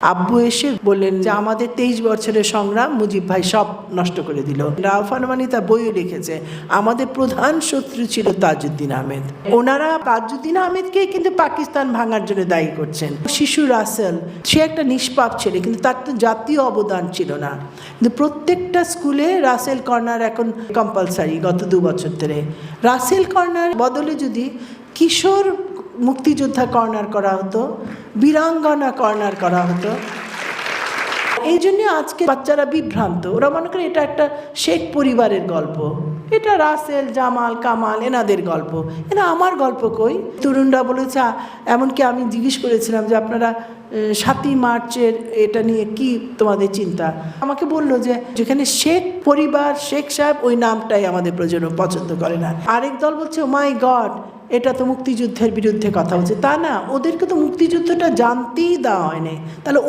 আব্বু এসে বললেন যে, আমাদের তেইশ বছরের সংগ্রাম মুজিব ভাই সব নষ্ট করে দিল। রাউফ আনমানি তার বইও লিখেছে, আমাদের প্রধান শত্রু ছিল তাজউদ্দিন আহমেদ। ওনারা তাজউদ্দিন আহমেদকে কিন্তু পাকিস্তান ভাঙার জন্য দায়ী করছেন। শিশু রাসেল, সে একটা নিষ্পাপ ছেলে, কিন্তু তার তো জাতীয় অবদান ছিল না। কিন্তু প্রত্যেকটা স্কুলে রাসেল কর্নার এখন কম্পালসারি গত দু বছর ধরে। রাসেল কর্নার বদলে যদি কিশোর মুক্তিযোদ্ধা কর্নার করা হতো, বীরাঙ্গনা কর্নার করা হতো। এই জন্য আজকে বাচ্চারা বিভ্রান্ত। ওরা মনে করে এটা একটা শেখ পরিবারের গল্প। এটা রাসেল জামাল কামাল এনাদের গল্প। এটা আমার গল্প কই? তরুণরা বলেছে "আ, এমনকি আমি জিজ্ঞেস করেছিলাম যে আপনারা সাতই মার্চের এটা নিয়ে কি তোমাদের চিন্তা? আমাকে বলল যে যেখানে শেখ পরিবার শেখ সাহেব ওই নামটাই আমাদের প্রজন্ম পছন্দ করে না। আরেক দল বলছে মাই গড এটা তো মুক্তিযুদ্ধের বিরুদ্ধে কথা বলছে। তা না ওদেরকে তো মুক্তিযুদ্ধটা জানতেই দেওয়া হয়নি। তাহলে